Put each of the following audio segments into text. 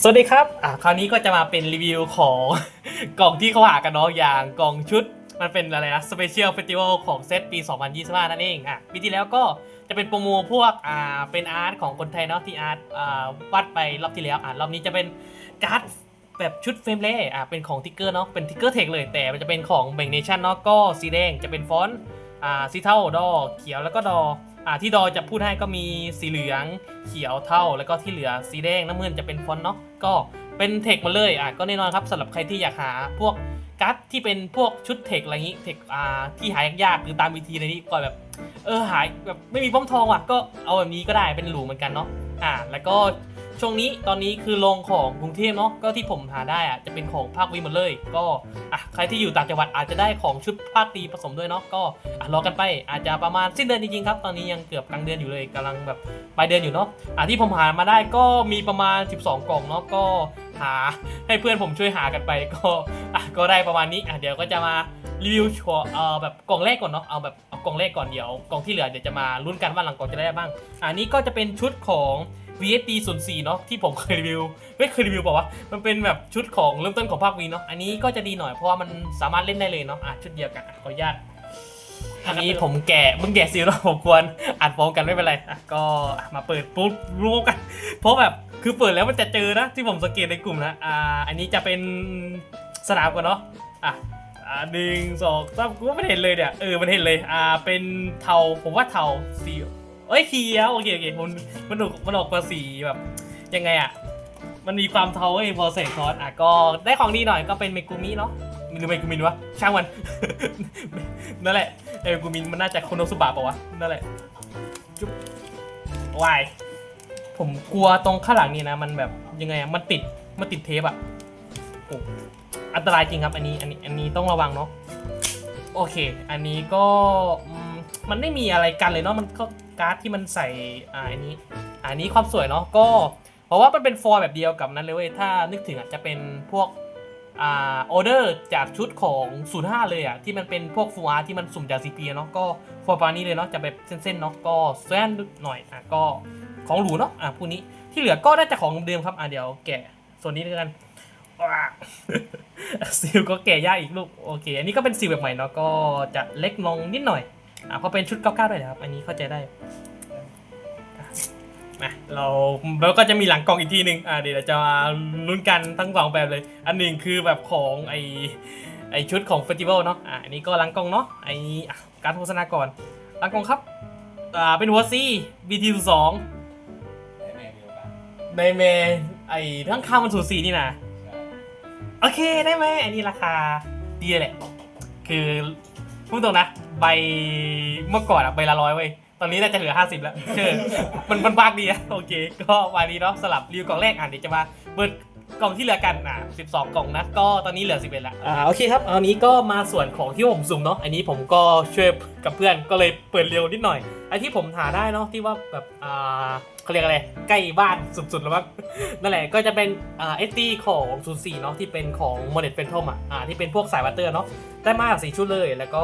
สวัสดีครับ อะคราวนี้ก็จะมาเป็นรีวิวของ กล่องที่เขาหากันเนาะอย่างกล่องชุด มันเป็นอะไรนะ Special Festival ของเซตปี 2025 นั่นเองอะปีที่แล้วก็จะเป็นโปรโมพวกอ่าเป็นอาร์ตของคนไทยเนาะที่อาร์ตอ่าวาดไปรอบที่แล้วอะรอบนี้จะเป็นการ์ดแบบชุดเฟรมเล่อะเป็นของทิกเกอร์เนาะเป็นทิกเกอร์เทคเลยแต่มันจะเป็นของแบ่งเนชั่นเนาะก็สีแดงจะเป็นฟอนต์อ่าสีเทาดอเขียวแล้วก็ดอ อ่าที่ดอจะพูดให้ก็มีสีเหลืองเขียวเท่า แล้วก็ที่เหลือสีแดงน้ำเงินจะเป็นฟอนต์เนาะก็เป็นเทคมาเลยอะก็แน่นอนครับสำหรับใครที่อยากหาพวกการ์ดที่เป็นพวกชุดเทคอะไรงี้เทคอ่าที่หายยากหรือตามวิธีอะไรนี้ก็แบบเออหายแบบไม่มีป้อมทองว่ะก็เอาแบบนี้ก็ได้เป็นหลูเหมือนกันเนาะอ่าแล้วก็ ช่วงนี้ตอนนี้คือลงของกรุงเทพเนาะก็ที่ผมหาได้อะจะเป็นของภาควีหมดเลย ก็อะใครที่อยู่ต่างจังหวัดอาจจะได้ของชุดภาคตีผสมด้วยเนาะก็อะรอกันไปอาจจะประมาณสิ้นเดือนจริงๆครับ ตอนนี้ยังเกือบกลางเดือนอยู่เลยกำลังแบบปลายเดือนอยู่เนาะอะที่ผมหามาได้ก็มีประมาณ 12 กล่องเนาะก็หาให้เพื่อนผมช่วยหากันไปก็อะก็ได้ประมาณนี้อะเดี๋ยวก็จะมารีวิวชัวเอ่อแบบกล่องแรกก่อนเนาะเอาแบบเอากล่องแรกก่อนเดี๋ยวกล่องที่เหลือเดี๋ยวจะมาลุ้นกันว่าหลังกล่องจะได้บ้าง อันนี้ก็จะเป็นชุดของ VSD 0 4เนาะที่ผมเคยรีวิวไม่เคยรีวิวบอกว่ามันเป็นแบบชุดของเริ่มต้นของภาควีเนาะอันนี้ก็จะดีหน่อยเพราะว่ามันสามารถเล่นได้เลยเนาะอะชุดเดียวกันอะขออนุญาตอันนี้ผมแกะมึงแกะซีลแล้วผมควรอัดพร้อมกันไม่เป็นไรอะก็อะมาเปิดปุ๊บรู้กัน เพราะแบบคือเปิดแล้วมันจะเจอนะที่ผมสังเกตในกลุ่มนะอ่าอันนี้จะเป็นสนามก่อนเนาะอะอ่าหนึ่งสองสามกูว่าไม่เห็นเลยเนี่ยเออมันเห็นเลยอ่าเป็นเทาผมว่าเทาสีเอ้ยเขียวโอเคโอเคมันมันออกมันออกมาสีแบบยังไงอะมันมีความเทาเอ้พอใส่คอร์สอะก็ได้ของดีหน่อยก็เป็นเมกุมิเนาะหรือเมกุมินวะช่างมัน นั่นแหละเอเมกุมินมันน่าจะโคโนสุบะปะวะนั่นแหละจุ๊บวายผมกลัวตรงข้างหลังนี่นะ มันแบบยังไงอะมันติดมันติดเทปอะโอ้อันตรายจริงครับ อันนี้อันนี้อันนี้ต้องระวังเนาะโอเค อันนี้ก็ มันไม่มีอะไรกันเลยเนาะมันก็การ์ดที่มันใส่อ่าอันนี้อันนี้ความสวยเนาะก็เพราะว่ามันเป็นฟอร์แบบเดียวกับนั้นเลยเว้ยถ้านึกถึงอะจะเป็นพวกอ่าออเดอร์จากชุดของ05เลยอะที่มันเป็นพวกฟูอาร์ที่มันสุ่มจากซีพีเนาะก็ฟอร์ปานี้เลยเนาะจะแบบเส้นๆเนาะก็แซนหน่อยอะก็ของหรูเนาะอะพวกนี้ที่เหลือก็ได้จากของเดิมครับอะเดี๋ยวแกะส่วนนี้ด้วยกันซิลก็แกะยากอีกลูก โอเค อันนี้ก็เป็นซิลแบบใหม่เนาะก็จะเล็กลงนิดหน่อย อะเพราะเป็นชุด99ด้วยนะครับ อันนี้เข้าใจได้อะมาเราแล้วก็จะมีหลังกล่องอีกทีหนึ่งอะเดี๋ยวเราจะมาลุ้นกันทั้งสองแบบเลย อันหนึ่งคือแบบของไอไอชุดของเฟสติวัลเนาะอะอันนี้ก็หลังกล่องเนาะไออะการโฆษณาก่อนหลังกล่องครับอ่าเป็นหัวซี BT 2ในเมไอ้ทั้งค่ามันสูสีนี่นะโอเคได้ไหมอันนี้ราคาดีเลยแหละ คือพูดตรงนะ ใบเมื่อก่อนอะใบละร้อยเว้ยตอนนี้น่าจะเหลือ 50 แล้วเชื่อมันมันบางดีอะโอเค ก็วันนี้เนาะสลับรีวิวกล่องแรกอะเดี๋ยวจะมาเปิด กล่องที่เหลือกันอะ12 กล่องนะก็ตอนนี้เหลือ11ละอ่าโอเคครับเอันนี้ก็มาส่วนของที่ผมสุ่มเนาะอันนี้ผมก็ช่วยกับเพื่อนก็เลยเปิดเร็วนิดหน่อยไอ้ที่ผมหาได้เนาะที่ว่าแบบอ่าเขาเรียกอะไรใกล้บ้านสุดๆแล้วมั้งนั่นแหละก็จะเป็นอ่าเอสตีของ04เนาะที่เป็นของโมเดลเฟนทอมอะอ่าที่เป็นพวกสายวัตเตอร์เนาะได้มากสี่ชุดเลยแล้วก็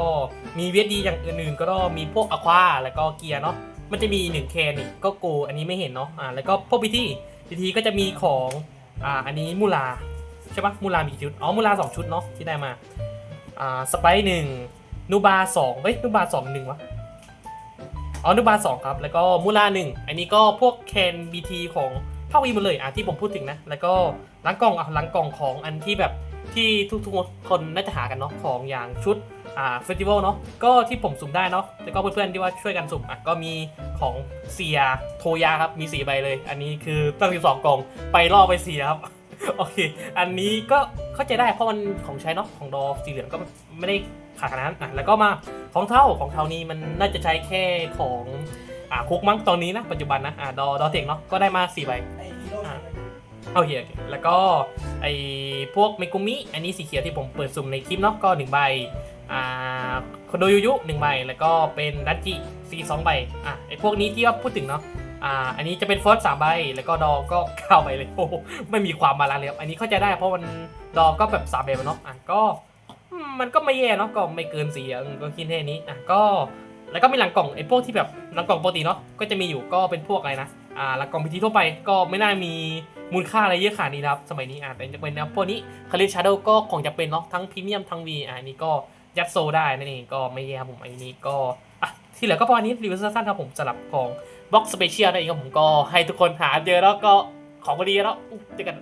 มีเวดีอย่างอื่นๆ ก็มีพวกอควาแล้วก็เกียร์เนาะมันจะมีหนึ่งแคนนี่ก็โกอันนี้ไม่เห็นเนาะอ่าแล้วก็พวกพิธีพิธีก็จะมีของ อ่าอันนี้มูลาใช่ปะมูลามีกี่ชุดอ๋อมูลาสองชุดเนาะที่ได้มาอ่าสไปร์หนึ่งนูบาสองเฮ้ยนูบาสองหนึ่งวะอ๋อนุบาสองครับแล้วก็มูลาหนึ่งอันนี้ก็พวกแคนบีทีของภาควีหมดเลยอะที่ผมพูดถึงนะ แล้วก็หลังกล่องอะหลังกล่องของอันที่แบบที่ทุกๆคนน่าจะหากันเนาะของอย่างชุด อ่าเฟสติวัลเนาะก็ที่ผมสุ่มได้เนาะแล้วก็เพื่อนๆที่ว่าช่วยกันสุ่มอะก็มีของเสียโทยาครับมีสีใบเลย อันนี้คือตั้ง12กล่องไปล่อไปเสียครับโอเค อันนี้ก็เข้าใจได้เพราะมันของใช้เนาะของดอสีเหลืองก็ไม่ได้ขาดขนาดนั้นอะแล้วก็มาของเท่าของเท่านี้มันน่าจะใช้แค่ของอ่าคุกมั้งตอนนี้นะปัจจุบันนะอ่าดอดอเทคเนาะก็ได้มาสี่ใบโอเคโอเคแล้วก็ไอพวกเมกุมิอันนี้สีเขียวที่ผมเปิดสุ่มในคลิปเนาะก็หนึ่งใบ อ่าโคโดยุยุหนึ่งใบแล้วก็เป็นดัจจิซีสองใบอะไอพวกนี้ที่ว่าพูดถึงเนาะอ่าอันนี้จะเป็นฟอสสามใบแล้วก็ดอก็เก้าใบเลยโอ้โหไม่มีความบาลานเลยครับอันนี้เข้าใจได้เพราะมันดอก็แบบสามแบเนาะอะก็มันก็ไม่แย่เนาะก็ไม่เกินสีอะก็คิดแค่นี้อะก็แล้วก็มีหลังกล่องไอ้พวกที่แบบหลังกล่องปกติเนาะก็จะมีอยู่ก็เป็นพวกอะไรนะอ่าแล้วกล่องพิธีทั่วไปก็ไม่น่ามีมูลค่าอะไรเยอะขนาดนี้นะครับสมัยนี้อ่าแต่จะเป็นนะพวกนี้คาริชาโดก็ของจะเป็นเนาะทั้งพรีเมียมทั้งวีอ่าอันนี้ก็ ยัดโซได้นั่นเองก็ไม่แย่ครับผมอันนี้ก็อะที่เหลือก็พอนี้รีวิวสั้นๆครับผมสำหรับของบล็อกสเปเชียลนั่นเองครับผมก็ให้ทุกคนหาเจอแล้วก็ของดีแล้วเจอกัน